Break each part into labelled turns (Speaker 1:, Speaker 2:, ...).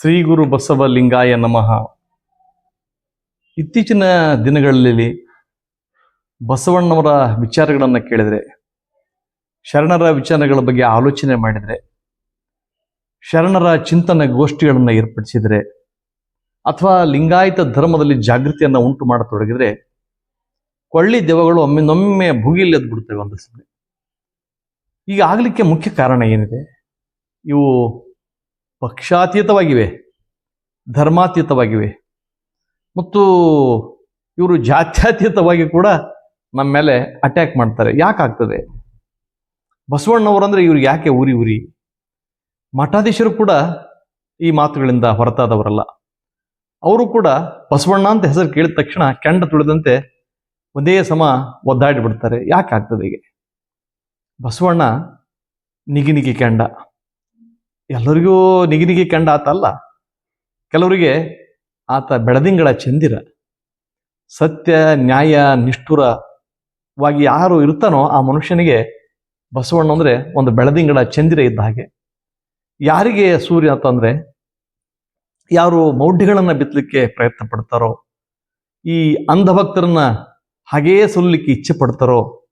Speaker 1: ಶ್ರೀ ಗುರು ಬಸವಲಿಂಗಾಯ ನಮಃ. ಇತ್ತೀಚಿನ ದಿನಗಳಲ್ಲಿ ಬಸವಣ್ಣವರ ವಿಚಾರಗಳನ್ನು ಕೇಳಿದರೆ, ಶರಣರ ವಿಚಾರಗಳ ಬಗ್ಗೆ ಆಲೋಚನೆ ಮಾಡಿದರೆ, ಶರಣರ ಚಿಂತನ ಗೋಷ್ಠಿಗಳನ್ನು ಏರ್ಪಡಿಸಿದರೆ, ಅಥವಾ ಲಿಂಗಾಯತ ಧರ್ಮದಲ್ಲಿ ಜಾಗೃತಿಯನ್ನು ಉಂಟು ಮಾಡತೊಡಗಿದರೆ ಕೊಳ್ಳಿ ದೆವ್ವಗಳು ಒಮ್ಮೆನೊಮ್ಮೆ ಭುಗಿಲೆದ್ದು ಬಿಡ್ತವೆ ಒಂದು ಈಗ ಆಗಲಿಕ್ಕೆ ಮುಖ್ಯ ಕಾರಣ ಏನಿದೆ? ಇವು ಪಕ್ಷಾತೀತವಾಗಿವೆ, ಧರ್ಮಾತೀತವಾಗಿವೆ. ಮತ್ತು ಇವರು ಜಾತ್ಯತೀತವಾಗಿ ಕೂಡ ನಮ್ಮ ಮೇಲೆ ಅಟ್ಯಾಕ್ ಮಾಡ್ತಾರೆ. ಯಾಕಾಗ್ತದೆ? ಬಸವಣ್ಣವರಂದ್ರೆ ಇವ್ರಿಗೆ ಯಾಕೆ ಉರಿ ಉರಿ ಮಠಾಧೀಶರು ಕೂಡ ಈ ಮಾತುಗಳಿಂದ ಹೊರತಾದವರಲ್ಲ. ಅವರು ಕೂಡ ಬಸವಣ್ಣ ಅಂತ ಹೆಸರು ಕೇಳಿದ ತಕ್ಷಣ ಕೆಂಡ ತುಳಿದಂತೆ ಒಂದೇ ಸಮ ಒದ್ದಾಡಿ ಬಿಡ್ತಾರೆ. ಯಾಕಾಗ್ತದೆ ಹೀಗೆ? ಬಸವಣ್ಣ ನಿಗಿನಿಗಿ ನಿಗಿ ಕೆಂಡ. ಎಲ್ಲರಿಗೂ ನಿಗಿ ನಿಗಿ ಆತ ಅಲ್ಲ. ಕೆಲವರಿಗೆ ಆತ ಬೆಳದಿಂಗಳ ಚಂದಿರ. ಸತ್ಯ, ನ್ಯಾಯ, ನಿಷ್ಠುರವಾಗಿ ಯಾರು ಇರ್ತಾನೋ ಆ ಮನುಷ್ಯನಿಗೆ ಬಸವಣ್ಣ ಅಂದರೆ ಒಂದು ಬೆಳದಿಂಗಳ ಚಂದಿರ ಇದ್ದ ಹಾಗೆ. ಯಾರಿಗೆ ಸೂರ್ಯ ಅಂತಂದ್ರೆ ಯಾರು ಮೌಢ್ಯಗಳನ್ನ ಬಿತ್ತಲಿಕ್ಕೆ ಪ್ರಯತ್ನ ಪಡ್ತಾರೋ? ಈ ಅಂಧಭಕ್ತರನ್ನ ಹಾಗೆಯೇ ಸೊಲ್ಲಲಿಕ್ಕೆ ಇಚ್ಛೆ ಪಡ್ತಾರೋ?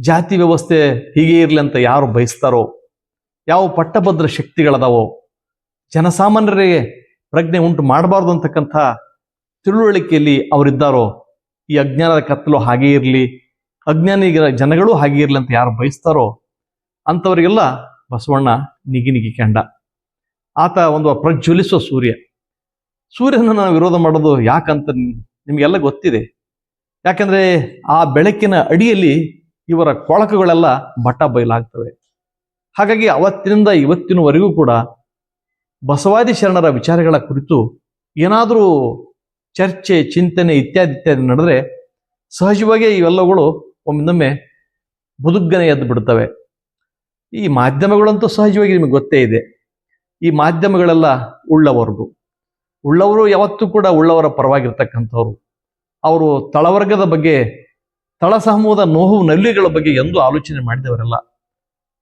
Speaker 1: ಜಾತಿ ವ್ಯವಸ್ಥೆ ಹೀಗೆ ಇರಲಿ ಅಂತ ಯಾರು ಬಯಸ್ತಾರೋ? ಯಾವ ಪಟ್ಟಭದ್ರ ಶಕ್ತಿಗಳದಾವೋ, ಜನಸಾಮಾನ್ಯರಿಗೆ ಪ್ರಜ್ಞೆ ಉಂಟು ಮಾಡಬಾರ್ದು ಅಂತಕ್ಕಂಥ ತಿಳುವಳಿಕೆಯಲ್ಲಿ ಅವರಿದ್ದಾರೋ, ಈ ಅಜ್ಞಾನದ ಕತ್ತಲು ಹಾಗೇ ಇರಲಿ ಅಜ್ಞಾನಿಗರ ಜನಗಳು ಹಾಗೆ ಇರಲಿ ಅಂತ ಯಾರು ಬಯಸ್ತಾರೋ, ಅಂಥವರಿಗೆಲ್ಲ ಬಸವಣ್ಣ ನಿಗಿ ನಿಗಿ ಕೆಂಡ. ಆತ ಒಂದು ಪ್ರಜ್ವಲಿಸುವ ಸೂರ್ಯ. ಸೂರ್ಯನ ನಾವು ವಿರೋಧ ಮಾಡೋದು ಯಾಕಂತ ನಿಮಗೆಲ್ಲ ಗೊತ್ತಿದೆ. ಯಾಕಂದ್ರೆ ಆ ಬೆಳಕಿನ ಅಡಿಯಲ್ಲಿ ಇವರ ಕೊಳಕುಗಳೆಲ್ಲ ಬಟ್ಟ ಬಯಲಾಗ್ತವೆ. ಹಾಗಾಗಿ ಅವತ್ತಿನಿಂದ ಇವತ್ತಿನವರೆಗೂ ಕೂಡ ಬಸವಾದಿ ಶರಣರ ವಿಚಾರಗಳ ಕುರಿತು ಏನಾದರೂ ಚರ್ಚೆ, ಚಿಂತನೆ ಇತ್ಯಾದಿ ಇತ್ಯಾದಿ ನಡೆದರೆ ಸಹಜವಾಗಿ ಇವೆಲ್ಲವುಗಳು ಒಮ್ಮೊಮ್ಮೆ ಬುದುಗ್ಗನೆ ಎದ್ದು ಬಿಡ್ತವೆ. ಈ ಮಾಧ್ಯಮಗಳಂತೂ ಸಹಜವಾಗಿ ನಿಮಗೆ ಗೊತ್ತೇ ಇದೆ. ಈ ಮಾಧ್ಯಮಗಳೆಲ್ಲ ಉಳ್ಳವರದು. ಉಳ್ಳವರು ಯಾವತ್ತೂ ಕೂಡ ಉಳ್ಳವರ ಪರವಾಗಿರ್ತಕ್ಕಂಥವ್ರು. ಅವರು ತಳವರ್ಗದ ಬಗ್ಗೆ, ತಳ ಸಮೂಹದ ನೋವು ನಲ್ಲಿಗಳ ಬಗ್ಗೆ ಎಂದು ಆಲೋಚನೆ ಮಾಡಿದವರಲ್ಲ.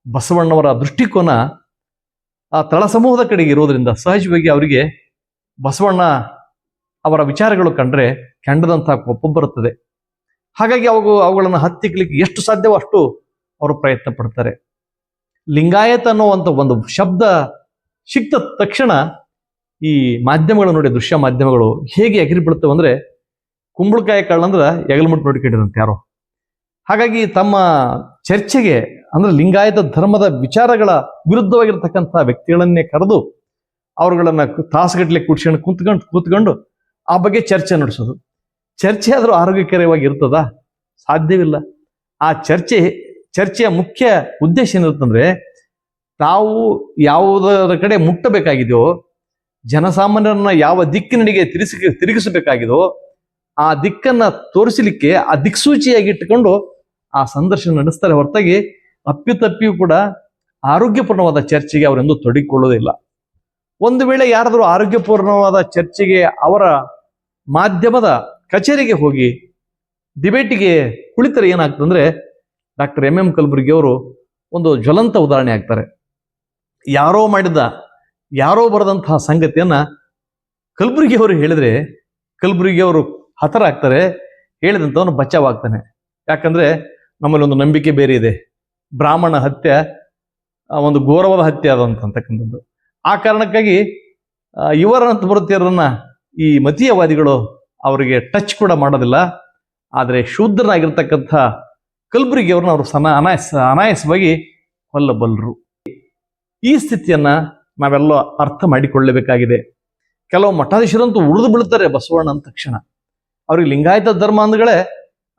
Speaker 1: ಬಸವಣ್ಣವರ ದೃಷ್ಟಿಕೋನ ಆ ತಳ ಸಮೂಹದ ಕಡೆಗೆ ಇರೋದ್ರಿಂದ ಸಹಜವಾಗಿ ಅವರಿಗೆ ಬಸವಣ್ಣ ಅವರ ವಿಚಾರಗಳು ಕಂಡ್ರೆ ಕೆಂಡದಂತಹ ಕೋಪ ಬರುತ್ತದೆ. ಹಾಗಾಗಿ ಅವು ಅವುಗಳನ್ನು ಹತ್ತಿಕ್ಲಿಕ್ಕೆ ಎಷ್ಟು ಸಾಧ್ಯವೋ ಅಷ್ಟು ಅವರು ಪ್ರಯತ್ನ ಪಡ್ತಾರೆ. ಲಿಂಗಾಯತ ಅನ್ನುವಂಥ ಒಂದು ಶಬ್ದ ಸಿಕ್ತ ತಕ್ಷಣ ಈ ಮಾಧ್ಯಮಗಳು ನೋಡಿ, ದೃಶ್ಯ ಮಾಧ್ಯಮಗಳು ಹೇಗೆ ಎಗರಿ ಬಿಡ್ತವೆ ಅಂದ್ರೆ ಕುಂಬಳಕಾಯಿ ಕಾಳಂದ್ರೆ ಎಗಲ್ಮುಟ್ ನೋಡಿಕೊಂಡಿರಂತೆ ಯಾರೋ. ಹಾಗಾಗಿ ತಮ್ಮ ಚರ್ಚೆಗೆ ಅಂದ್ರೆ ಲಿಂಗಾಯತ ಧರ್ಮದ ವಿಚಾರಗಳ ವಿರುದ್ಧವಾಗಿರ್ತಕ್ಕಂಥ ವ್ಯಕ್ತಿಗಳನ್ನೇ ಕರೆದು ಅವರುಗಳನ್ನ ತಾಸುಗಟ್ಟಲೆ ಕೂಡ್ಸ್ಕೊಂಡು ಕೂತ್ಕೊಂಡು ಕೂತ್ಕೊಂಡು ಆ ಬಗ್ಗೆ ಚರ್ಚೆ ನಡೆಸೋದು. ಚರ್ಚೆ ಆದರೂ ಆರೋಗ್ಯಕರವಾಗಿ ಇರ್ತದ ಸಾಧ್ಯವಿಲ್ಲ. ಆ ಚರ್ಚೆ, ಚರ್ಚೆಯ ಮುಖ್ಯ ಉದ್ದೇಶ ಏನಿರುತ್ತಂದ್ರೆ ತಾವು ಯಾವುದರ ಕಡೆ ಮುಟ್ಟಬೇಕಾಗಿದೆಯೋ, ಜನಸಾಮಾನ್ಯರನ್ನ ಯಾವ ದಿಕ್ಕಿನಡಿಗೆ ತಿರುಗಿಸ ತಿರುಗಿಸಬೇಕಾಗಿದೋ ಆ ದಿಕ್ಕನ್ನ ತೋರಿಸಲಿಕ್ಕೆ ಆ ದಿಕ್ಸೂಚಿಯಾಗಿ ಇಟ್ಟುಕೊಂಡು ಆ ಸಂದರ್ಶನ ನಡೆಸ್ತಾರೆ ಹೊರತಾಗಿ ಅಪ್ಪಿತಪ್ಪಿಯೂ ಕೂಡ ಆರೋಗ್ಯಪೂರ್ಣವಾದ ಚರ್ಚೆಗೆ ಅವರೆಂದು ತೊಡಗಿಕೊಳ್ಳೋದಿಲ್ಲ ಒಂದು ವೇಳೆ ಯಾರಾದರೂ ಆರೋಗ್ಯಪೂರ್ಣವಾದ ಚರ್ಚೆಗೆ ಅವರ ಮಾಧ್ಯಮದ ಕಚೇರಿಗೆ ಹೋಗಿ ಡಿಬೇಟಿಗೆ ಕುಳಿತರೆ ಏನಾಗ್ತಂದ್ರೆ ಡಾಕ್ಟರ್ ಎಂ ಎಂ ಕಲಬುರ್ಗಿ ಅವರು ಒಂದು ಜ್ವಲಂತ ಉದಾಹರಣೆ ಆಗ್ತಾರೆ ಯಾರೋ ಮಾಡಿದ, ಯಾರೋ ಬರೆದಂತಹ ಸಂಗತಿಯನ್ನ ಕಲಬುರ್ಗಿ ಅವರು ಹೇಳಿದ್ರೆ, ಕಲಬುರ್ಗಿ ಅವರು ಹತರಾಗ್ತಾರೆ, ಹೇಳಿದಂಥವನು ಬಚಾವಾಗ್ತಾನೆ ಯಾಕಂದ್ರೆ ನಮ್ಮಲ್ಲಿ ಒಂದು ನಂಬಿಕೆ ಬೇರೆ ಇದೆ. ಬ್ರಾಹ್ಮಣ ಹತ್ಯೆ ಒಂದು ಗೌರವದ ಹತ್ಯೆ ಆದಂತಕ್ಕಂಥದ್ದು ಆ ಕಾರಣಕ್ಕಾಗಿ ಇವರಂತ ಬರುತ್ತೀರನ್ನ ಈ ಮತೀಯವಾದಿಗಳು ಅವರಿಗೆ ಟಚ್ ಕೂಡ ಮಾಡೋದಿಲ್ಲ. ಆದರೆ ಶೂದ್ರನಾಗಿರ್ತಕ್ಕಂಥ ಕಲಬುರಗಿ ಅವ್ರನ್ನ ಅವರು ಸನ, ಅನಾಯಸ, ಅನಾಯಸವಾಗಿ ಕೊಲ್ಲಬಲ್ಲರು. ಈ ಸ್ಥಿತಿಯನ್ನ ನಾವೆಲ್ಲ ಅರ್ಥ ಮಾಡಿಕೊಳ್ಳಬೇಕಾಗಿದೆ. ಕೆಲವು ಮಠಾಧೀಶರಂತೂ ಉಳಿದು ಬೀಳ್ತಾರೆ ಬಸವಣ್ಣ ಅಂದ ತಕ್ಷಣ. ಅವ್ರಿಗೆ ಲಿಂಗಾಯತ ಧರ್ಮ ಅಂದಗಳೇ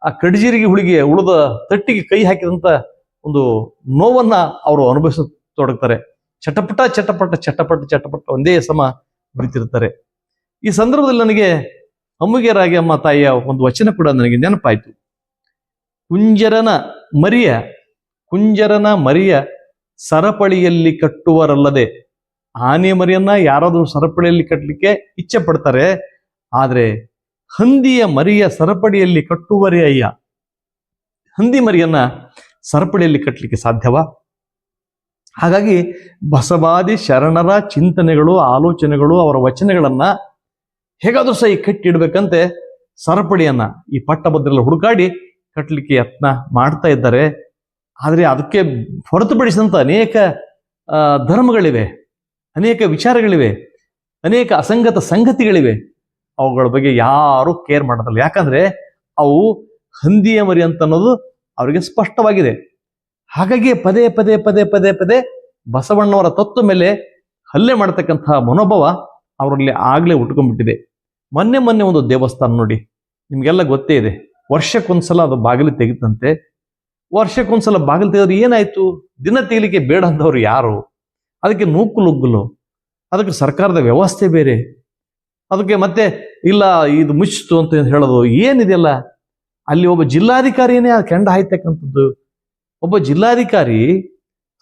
Speaker 1: ಆ ಕಡ್ಜೀರಿಗೆ ಹುಳಿಗೆ ಉಳಿದ ತಟ್ಟಿಗೆ ಕೈ ಹಾಕಿದಂತ ಒಂದು ನೋವನ್ನ ಅವರು ಅನುಭವಿಸತೊಡಗ್ತಾರೆ ಚಟಪಟ ಚಟಪಟ ಚಟಪಟ ಚಟಪಟ ಒಂದೇ ಸಮ ಬರೀತಿರ್ತಾರೆ ಈ ಸಂದರ್ಭದಲ್ಲಿ ನನಗೆ ಅಮ್ಮುಗೆರಾಗಿ ಅಮ್ಮ ತಾಯಿಯ ಒಂದು ವಚನ ಕೂಡ ನನಗೆ ನೆನಪಾಯ್ತು. ಕುಂಜರನ ಮರಿಯ ಕುಂಜರನ ಮರಿಯ ಸರಪಳಿಯಲ್ಲಿ ಕಟ್ಟುವರಲ್ಲದೆ ಆನೆ ಮರಿಯನ್ನ ಯಾರಾದರೂ ಸರಪಳಿಯಲ್ಲಿ ಕಟ್ಟಲಿಕ್ಕೆ ಇಚ್ಛೆ ಪಡ್ತಾರೆ ಆದರೆ ಹಂದಿಯ ಮರಿಯ ಸರಪಳಿಯಲ್ಲಿ ಕಟ್ಟುವರೇ ಅಯ್ಯ. ಹಂದಿ ಮರಿಯನ್ನ ಸರಪಳಿಯಲ್ಲಿ ಕಟ್ಟಲಿಕ್ಕೆ ಸಾಧ್ಯವಾ? ಹಾಗಾಗಿ ಬಸವಾದಿ ಶರಣರ ಚಿಂತನೆಗಳು, ಆಲೋಚನೆಗಳು, ಅವರ ವಚನಗಳನ್ನ ಹೇಗಾದ್ರೂ ಸಹ ಈ ಕಟ್ಟಿಡ್ಬೇಕಂತೆ ಸರಪಳಿಯನ್ನ ಈ ಪಟ್ಟಭದ್ರೆಲ್ಲ ಹುಡುಕಾಡಿ ಕಟ್ಟಲಿಕ್ಕೆ ಯತ್ನ ಮಾಡ್ತಾ ಇದ್ದಾರೆ. ಆದರೆ ಅದಕ್ಕೆ ಹೊರತುಪಡಿಸಿದಂಥ ಅನೇಕ ಧರ್ಮಗಳಿವೆ, ಅನೇಕ ವಿಚಾರಗಳಿವೆ, ಅನೇಕ ಅಸಂಗತ ಸಂಗತಿಗಳಿವೆ. ಅವುಗಳ ಬಗ್ಗೆ ಯಾರೂ ಕೇರ್ ಮಾಡೋದಿಲ್ಲ. ಯಾಕಂದ್ರೆ ಅವು ಹಂದಿಯ ಮರಿ ಅಂತ ಅನ್ನೋದು ಅವರಿಗೆ ಸ್ಪಷ್ಟವಾಗಿದೆ. ಹಾಗಾಗಿ ಪದೇ ಪದೇ ಪದೇ ಪದೇ ಪದೇ ಬಸವಣ್ಣವರ ತತ್ವ ಮೇಲೆ ಹಲ್ಲೆ ಮಾಡತಕ್ಕಂತಹ ಮನೋಭಾವ ಅವರಲ್ಲಿ ಆಗ್ಲೇ ಉಟ್ಕೊಂಡ್ಬಿಟ್ಟಿದೆ. ಮೊನ್ನೆ ಮೊನ್ನೆ ಒಂದು ದೇವಸ್ಥಾನ ನೋಡಿ, ನಿಮ್ಗೆಲ್ಲ ಗೊತ್ತೇ ಇದೆ. ವರ್ಷಕ್ಕೊಂದ್ಸಲ ಅದು ಬಾಗಿಲು ತೆಗಿತಂತೆ. ವರ್ಷಕ್ಕೊಂದ್ಸಲ ಬಾಗಿಲು ತೆಗೆದ್ರೆ ಏನಾಯ್ತು? ದಿನ ತೆಗಿಲಿಕ್ಕೆ ಬೇಡ ಅಂದವರು ಯಾರು? ಅದಕ್ಕೆ ನೂಕು ನುಗ್ಗಲು ಅದಕ್ಕೆ ಸರ್ಕಾರದ ವ್ಯವಸ್ಥೆ ಬೇರೆ. ಅದಕ್ಕೆ ಮತ್ತೆ, ಇಲ್ಲ, ಇದು ಮುಚ್ಚಿತು ಅಂತ ಹೇಳೋದು ಏನಿದೆಯಲ್ಲ? ಅಲ್ಲಿ ಒಬ್ಬ ಜಿಲ್ಲಾಧಿಕಾರಿಯೇ ಆ ಕೆಂಡ ಹಾಯ್ತಕ್ಕಂಥದ್ದು. ಒಬ್ಬ ಜಿಲ್ಲಾಧಿಕಾರಿ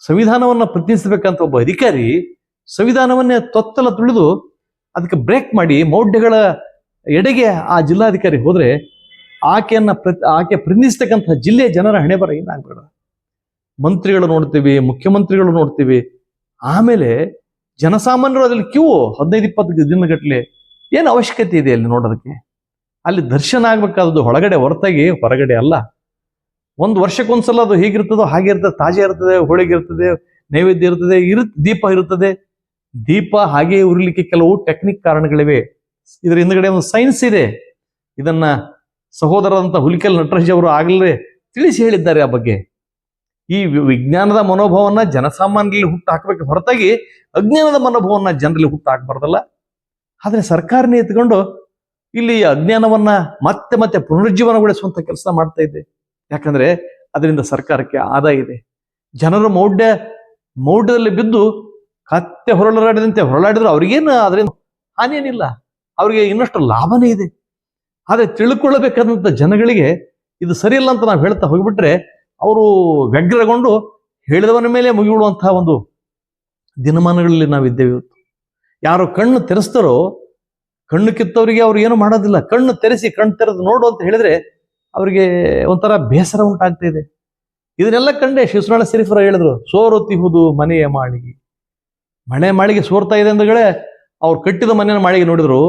Speaker 1: ಸಂವಿಧಾನವನ್ನ ಪ್ರತಿನಿಧಿಸಬೇಕಂತ ಒಬ್ಬ ಅಧಿಕಾರಿ ಸಂವಿಧಾನವನ್ನೇ ತೊತ್ತಲ ತುಳಿದು ಅದಕ್ಕೆ ಬ್ರೇಕ್ ಮಾಡಿ ಮೌಢ್ಯಗಳ ಎಡೆಗೆ ಆ ಜಿಲ್ಲಾಧಿಕಾರಿ ಹೋದರೆ ಆಕೆಯನ್ನ ಪ್ರತಿ ಆಕೆ ಪ್ರತಿನಿಧಿಸ್ತಕ್ಕಂಥ ಜಿಲ್ಲೆಯ ಜನರ ಹಣೆ ಬರ ಏನಾಗಬೇಡ. ಮಂತ್ರಿಗಳು ನೋಡ್ತೀವಿ, ಮುಖ್ಯಮಂತ್ರಿಗಳು ನೋಡ್ತೀವಿ. ಆಮೇಲೆ ಜನಸಾಮಾನ್ಯರು ಅದ್ರಲ್ಲಿ ಕ್ಯೂ ಹದಿನೈದು ಇಪ್ಪತ್ತು ದಿನಗಟ್ಟಲೆ ಏನು ಅವಶ್ಯಕತೆ ಇದೆ ಅಲ್ಲಿ ನೋಡೋದಕ್ಕೆ? ಅಲ್ಲಿ ದರ್ಶನ ಆಗ್ಬೇಕಾದದ್ದು ಒಳಗಡೆ ಹೊರತಾಗಿ ಹೊರಗಡೆ ಅಲ್ಲ. ಒಂದು ವರ್ಷಕ್ಕೊಂದ್ಸಲ ಅದು ಹೇಗಿರ್ತದೋ ಹಾಗೆ ಇರ್ತದೆ, ತಾಜಾ ಇರ್ತದೆ, ಹೋಳಿಗೆ ಇರ್ತದೆ, ನೈವೇದ್ಯ ಇರ್ತದೆ, ಇರು, ದೀಪ ಇರುತ್ತದೆ. ದೀಪ ಹಾಗೆ ಉರಿಲಿಕ್ಕೆ ಕೆಲವು ಟೆಕ್ನಿಕ್ ಕಾರಣಗಳಿವೆ. ಇದರ ಹಿಂದ್ಗಡೆ ಒಂದು ಸೈನ್ಸ್ ಇದೆ. ಇದನ್ನ ಸಹೋದರರಂತ ಹುಲಿಕಲ್ ನಟರಾಜ್ ಅವರು ಆಗಲೇ ತಿಳಿಸಿ ಹೇಳಿದ್ದಾರೆ ಆ ಬಗ್ಗೆ. ಈ ವಿಜ್ಞಾನದ ಮನೋಭಾವನ ಜನಸಾಮಾನ್ಯರಲ್ಲಿ ಹುಟ್ಟು ಹಾಕಬೇಕು. ಹೊರತಾಗಿ ಅಜ್ಞಾನದ ಮನೋಭಾವನ ಜನರಲ್ಲಿ ಹುಟ್ಟು ಹಾಕಬಾರ್ದಲ್ಲ. ಆದರೆ ಸರ್ಕಾರನೇ ಎತ್ಕೊಂಡು ಇಲ್ಲಿ ಅಜ್ಞಾನವನ್ನ ಮತ್ತೆ ಮತ್ತೆ ಪುನರುಜ್ಜೀವನಗೊಳಿಸುವಂತ ಕೆಲಸ ಮಾಡ್ತಾ ಇದೆ. ಯಾಕಂದ್ರೆ ಅದರಿಂದ ಸರ್ಕಾರಕ್ಕೆ ಆದಾಯ ಇದೆ. ಜನರು ಮೌಢ್ಯ, ಮೌಢ್ಯದಲ್ಲಿ ಬಿದ್ದು ಕತ್ತೆ ಹೊರಳಾಡಿದಂತೆ ಹೊರಳಾಡಿದ್ರು ಅವ್ರಿಗೇನು ಅದರಿಂದ ಹಾನಿಯೇನಿಲ್ಲ. ಅವರಿಗೆ ಇನ್ನಷ್ಟು ಲಾಭನೇ ಇದೆ. ಆದರೆ ತಿಳ್ಕೊಳ್ಬೇಕಾದಂಥ ಜನಗಳಿಗೆ ಇದು ಸರಿಯಲ್ಲ ಅಂತ ನಾವು ಹೇಳ್ತಾ ಹೋಗ್ಬಿಟ್ರೆ ಅವರು ವ್ಯಗ್ರಗೊಂಡು ಹೇಳಿದವನ ಮೇಲೆ ಮುಗಿಬಿಡುವಂತಹ ಒಂದು ದಿನಮಾನಗಳಲ್ಲಿ ನಾವಿದ್ದೇವೆ ಇವತ್ತು. ಯಾರು ಕಣ್ಣು ತೆರೆಸ್ತಾರೋ ಕಣ್ಣು ಕಿತ್ತವರಿಗೆ ಅವ್ರು ಏನು ಮಾಡೋದಿಲ್ಲ. ಕಣ್ಣು ತೆರೆಸಿ, ಕಣ್ಣು ತೆರೆದು ನೋಡು ಅಂತ ಹೇಳಿದ್ರೆ ಅವರಿಗೆ ಒಂಥರ ಬೇಸರ ಉಂಟಾಗ್ತಾ ಇದೆ. ಇದನ್ನೆಲ್ಲ ಕಂಡೆ ಶಿವಸ್ನಾಳ ಸಿರಿಫರ ಹೇಳಿದ್ರು ಸೋರುತ್ತಿಹುದು ಮನೆಯ ಮಾಳಿಗೆ. ಮನೆ ಮಾಳಿಗೆ ಸೋರ್ತಾ ಇದೆ ಅಂದಗಳೇ ಅವ್ರು ಕಟ್ಟಿದ ಮನೆಯ ಮಾಳಿಗೆ ನೋಡಿದ್ರು,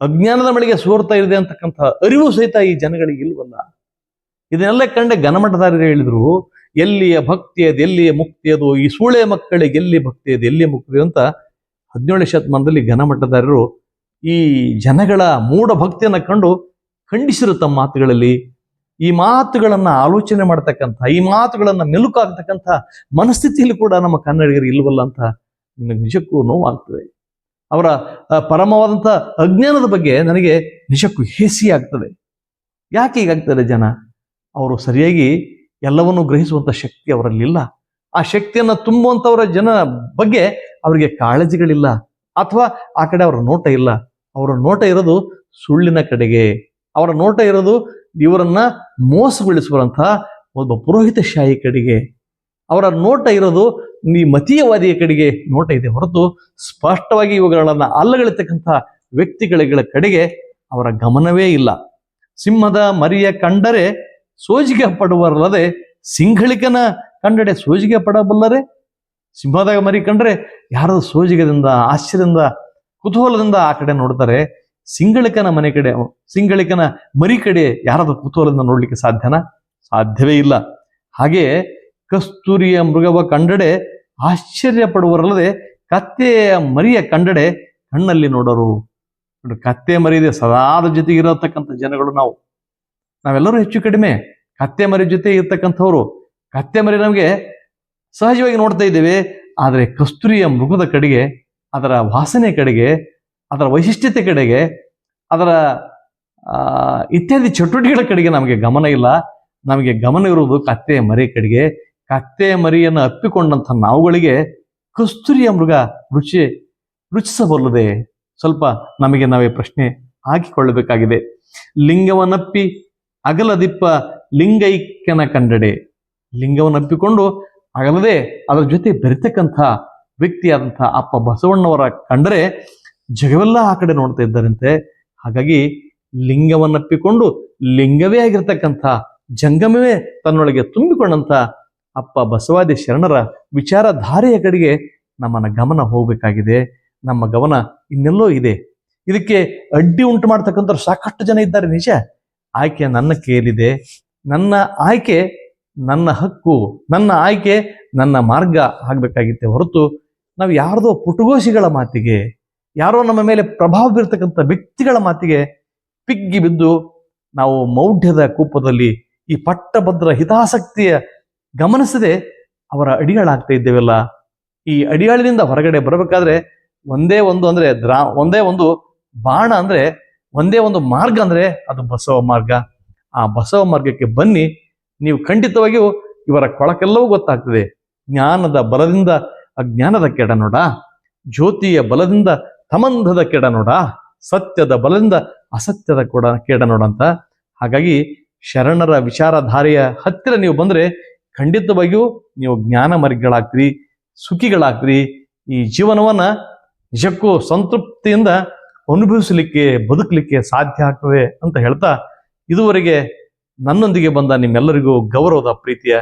Speaker 1: ಅಜ್ಞಾನದ ಮಳಿಗೆ ಸೋರ್ತಾ ಇದೆ ಅಂತಕ್ಕಂಥ ಅರಿವು ಸಹಿತ ಈ ಜನಗಳಿಗೆ ಇಲ್ವಲ್ಲ? ಇದನ್ನೆಲ್ಲ ಕಂಡೆ ಘನಮಠದಾರರು ಹೇಳಿದ್ರು, ಎಲ್ಲಿಯ ಭಕ್ತಿ ಅದು, ಎಲ್ಲಿಯ ಮುಕ್ತಿ ಅದು, ಈ ಸೂಳೆ ಮಕ್ಕಳಿಗೆ ಎಲ್ಲಿ ಭಕ್ತಿ ಅದು ಎಲ್ಲಿಯ ಮುಕ್ತಿ ಅಂತ ಹದಿನೇಳನೇ ಶತಮಾನದಲ್ಲಿ ಘನಮಠದಾರರು ಈ ಜನಗಳ ಮೂಢ ಭಕ್ತಿಯನ್ನ ಕಂಡು ಖಂಡಿಸಿರು ತಮ್ಮ ಮಾತುಗಳಲ್ಲಿ, ಈ ಮಾತುಗಳನ್ನ ಆಲೋಚನೆ ಮಾಡ್ತಕ್ಕಂಥ, ಈ ಮಾತುಗಳನ್ನ ಮೆಲುಕಾಗ್ತಕ್ಕಂಥ ಮನಸ್ಥಿತಿಯಲ್ಲಿ ಕೂಡ ನಮ್ಮ ಕನ್ನಡಿಗರು ಇಲ್ವಲ್ಲ ಅಂತ ನನಗೆ ನಿಜಕ್ಕೂ ನೋವಾಗ್ತದೆ. ಅವರ ಪರಮವಾದಂಥ ಅಜ್ಞಾನದ ಬಗ್ಗೆ ನನಗೆ ನಿಜಕ್ಕೂ ಹೇಸಿ ಆಗ್ತದೆ ಯಾಕೆ ಹೀಗಾಗ್ತದೆ ಜನ? ಅವರು ಸರಿಯಾಗಿ ಎಲ್ಲವನ್ನೂ ಗ್ರಹಿಸುವಂಥ ಶಕ್ತಿ ಅವರಲ್ಲಿಲ್ಲ. ಆ ಶಕ್ತಿಯನ್ನ ತುಂಬುವಂಥವರ ಜನ ಬಗ್ಗೆ ಅವರಿಗೆ ಕಾಳಜಿಗಳಿಲ್ಲ. ಅಥವಾ ಆ ಕಡೆ ಅವರ ನೋಟ ಇಲ್ಲ. ಅವರ ನೋಟ ಇರೋದು ಸುಳ್ಳಿನ ಕಡೆಗೆ. ಅವರ ನೋಟ ಇರೋದು ಇವರನ್ನ ಮೋಸಗೊಳಿಸುವಂತಹ ಒಬ್ಬ ಪುರೋಹಿತಶಾಹಿ ಕಡೆಗೆ. ಅವರ ನೋಟ ಇರೋದು ಈ ಮತೀಯವಾದಿಯ ಕಡೆಗೆ ನೋಟ ಇದೆ ಹೊರತು ಸ್ಪಷ್ಟವಾಗಿ ಇವುಗಳನ್ನು ಅಲ್ಲಗಳಿರ್ತಕ್ಕಂಥ ವ್ಯಕ್ತಿಗಳ ಕಡೆಗೆ ಅವರ ಗಮನವೇ ಇಲ್ಲ. ಸಿಂಹದ ಮರಿಯ ಕಂಡರೆ ಸೋಜಿಗೆ ಪಡುವರಲ್ಲದೆ ಸಿಂಗಳಿಕನ ಕಂಡಡೆ ಸೋಜಿಗೆ ಪಡಬಲ್ಲರೆ? ಸಿಂಹದಾಗ ಮರಿ ಕಂಡ್ರೆ ಯಾರು ಸೋಜಿಗದಿಂದ ಆಶ್ಚರ್ಯದಿಂದ ಕುತೂಹಲದಿಂದ ಆ ಕಡೆ ನೋಡ್ತಾರೆ ಸಿಂಗಳಿಕನ ಮನೆ ಕಡೆ ಸಿಂಗಳಿಕನ ಮರಿ ಕಡೆ ಯಾರಾದ್ರೂ ಕುತೂಹಲದಿಂದ ನೋಡ್ಲಿಕ್ಕೆ ಸಾಧ್ಯನಾ? ಸಾಧ್ಯವೇ ಇಲ್ಲ. ಹಾಗೆ ಕಸ್ತೂರಿಯ ಮೃಗವ ಕಂಡಡೆ ಆಶ್ಚರ್ಯ ಪಡುವರಲ್ಲದೆ ಕತ್ತೆಯ ಮರಿಯ ಕಂಡಡೆ ಕಣ್ಣಲ್ಲಿ ನೋಡರು. ನೋಡಿ, ಕತ್ತೆ ಮರಿದೆ ಸದಾದ ಜೊತೆಗೆ ಇರತಕ್ಕಂಥ ಜನಗಳು ನಾವು. ನಾವೆಲ್ಲರೂ ಹೆಚ್ಚು ಕಡಿಮೆ. ಕತ್ತೆ ಮರಿ ಜೊತೆ ಇರ್ತಕ್ಕಂಥವ್ರು. ಕತ್ತೆ ಮರಿ ನಮಗೆ ಸಹಜವಾಗಿ ನೋಡ್ತಾ ಇದ್ದೇವೆ ಆದರೆ ಕಸ್ತೂರಿಯ ಮೃಗದ ಕಡೆಗೆ ಅದರ ವಾಸನೆ ಕಡೆಗೆ, ಅದರ ವೈಶಿಷ್ಟ್ಯತೆ ಕಡೆಗೆ, ಅದರ ಇತ್ಯಾದಿ ಚಟುವಟಿಕೆಗಳ ಕಡೆಗೆ ನಮಗೆ ಗಮನ ಇಲ್ಲ. ನಮಗೆ ಗಮನ ಇರುವುದು ಕತ್ತೆಯ ಮರಿ ಕಡೆಗೆ. ಕತ್ತೆಯ ಮರಿಯನ್ನು ಅಪ್ಪಿಕೊಂಡಂಥ ನಾವುಗಳಿಗೆ ಕಸ್ತೂರಿಯ ಮೃಗ ರುಚಿ, ರುಚಿಸಬಲ್ಲದೆ ಸ್ವಲ್ಪ ನಮಗೆ ನಾವೇ ಪ್ರಶ್ನೆ ಹಾಕಿಕೊಳ್ಳಬೇಕಾಗಿದೆ. ಲಿಂಗವನ್ನಪ್ಪಿ ಅಗಲದಿಪ್ಪ ಲಿಂಗೈಕ್ಯನ ಕಂಡಡೆ. ಲಿಂಗವನ್ನಪ್ಪಿಕೊಂಡು ಅಗಲದೆ ಅದರ ಜೊತೆ ಬೆರೆತಕ್ಕಂಥ ವ್ಯಕ್ತಿಯಾದಂಥ ಅಪ್ಪ ಬಸವಣ್ಣವರ ಕಂಡರೆ ಜಗವೆಲ್ಲ ಆ ಕಡೆ ನೋಡ್ತಾ ಇದ್ದಾರಂತೆ. ಹಾಗಾಗಿ ಲಿಂಗವನ್ನಪ್ಪಿಕೊಂಡು ಲಿಂಗವೇ ಆಗಿರ್ತಕ್ಕಂಥ ಜಂಗಮವೇ ತನ್ನೊಳಗೆ ತುಂಬಿಕೊಂಡಂಥ ಅಪ್ಪ ಬಸವಾದಿ ಶರಣರ ವಿಚಾರಧಾರೆಯ ಕಡೆಗೆ ನಮ್ಮನ್ನ ಗಮನ ಹೋಗಬೇಕಾಗಿದೆ. ನಮ್ಮ ಗಮನ ಇನ್ನೆಲ್ಲೋ ಇದೆ. ಇದಕ್ಕೆ ಅಡ್ಡಿ ಉಂಟು ಮಾಡ್ತಕ್ಕಂಥವ್ರು ಸಾಕಷ್ಟು ಜನ ಇದ್ದಾರೆ ನಿಜ. ಆಯ್ಕೆ ನನ್ನ ಕೇಳಿದೆ ನನ್ನ ಆಯ್ಕೆ ನನ್ನ ಹಕ್ಕು. ನನ್ನ ಆಯ್ಕೆ ನನ್ನ ಮಾರ್ಗ ಆಗ್ಬೇಕಾಗಿತ್ತೆ ಹೊರತು ನಾವು ಯಾರದೋ ಪುಟಗೋಶಿಗಳ ಮಾತಿಗೆ, ಯಾರೋ ನಮ್ಮ ಮೇಲೆ ಪ್ರಭಾವ ಬೀರ್ತಕ್ಕಂಥ ವ್ಯಕ್ತಿಗಳ ಮಾತಿಗೆ ಪಿಗ್ಗಿ ಬಿದ್ದು ನಾವು ಮೌಢ್ಯದ ಕೂಪದಲ್ಲಿ ಈ ಪಟ್ಟಭದ್ರ ಹಿತಾಸಕ್ತಿಯ ಗಮನಿಸದೆ ಅವರ ಅಡಿಗಳಾಗ್ತಾ ಇದ್ದೇವಲ್ಲ. ಈ ಅಡಿಯಾಳಿನಿಂದ ಹೊರಗಡೆ ಬರಬೇಕಾದ್ರೆ ಒಂದೇ ಒಂದು ಅಂದ್ರೆ ದ್ರಾ, ಒಂದೇ ಒಂದು ಬಾಣ ಅಂದ್ರೆ, ಒಂದೇ ಒಂದು ಮಾರ್ಗ ಅಂದ್ರೆ ಅದು ಬಸವ ಮಾರ್ಗ. ಆ ಬಸವ ಮಾರ್ಗಕ್ಕೆ ಬನ್ನಿ, ನೀವು ಖಂಡಿತವಾಗಿಯೂ ಇವರ ಕೊಳಕೆಲ್ಲವೂ ಗೊತ್ತಾಗ್ತದೆ. ಜ್ಞಾನದ ಬಲದಿಂದ ಅಜ್ಞಾನದ ಕೆಡ ನೋಡ, ಜ್ಯೋತಿಯ ಬಲದಿಂದ ತಮಂಧದ ಕೆಡ ನೋಡ, ಸತ್ಯದ ಬಲದಿಂದ ಅಸತ್ಯದ ಕೂಡ ಕೇಡ ಅಂತ. ಹಾಗಾಗಿ ಶರಣರ ವಿಚಾರಧಾರೆಯ ಹತ್ತಿರ ನೀವು ಬಂದ್ರೆ ಖಂಡಿತವಾಗಿಯೂ ನೀವು ಜ್ಞಾನ ಮರಿಗಳಾಗ್ತೀರಿ ಸುಖಿಗಳಾಗ್ತೀರಿ. ಈ ಜೀವನವನ್ನ ನಿಜಕ್ಕೂ ಸಂತೃಪ್ತಿಯಿಂದ ಅನುಭವಿಸಲಿಕ್ಕೆ, ಬದುಕಲಿಕ್ಕೆ ಸಾಧ್ಯ ಆಗ್ತದೆ ಅಂತ ಹೇಳ್ತಾ ಇದುವರೆಗೆ ನನ್ನೊಂದಿಗೆ ಬಂದ ನಿಮ್ಮೆಲ್ಲರಿಗೂ ಗೌರವದ ಪ್ರೀತಿಯ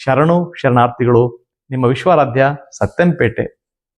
Speaker 1: ಶರಣು, ಶರಣಾರ್ಥಿಗಳು. ನಿಮ್ಮ ವಿಶ್ವಾರಾಧ್ಯ ಸತ್ಯನ್ಪೇಟೆ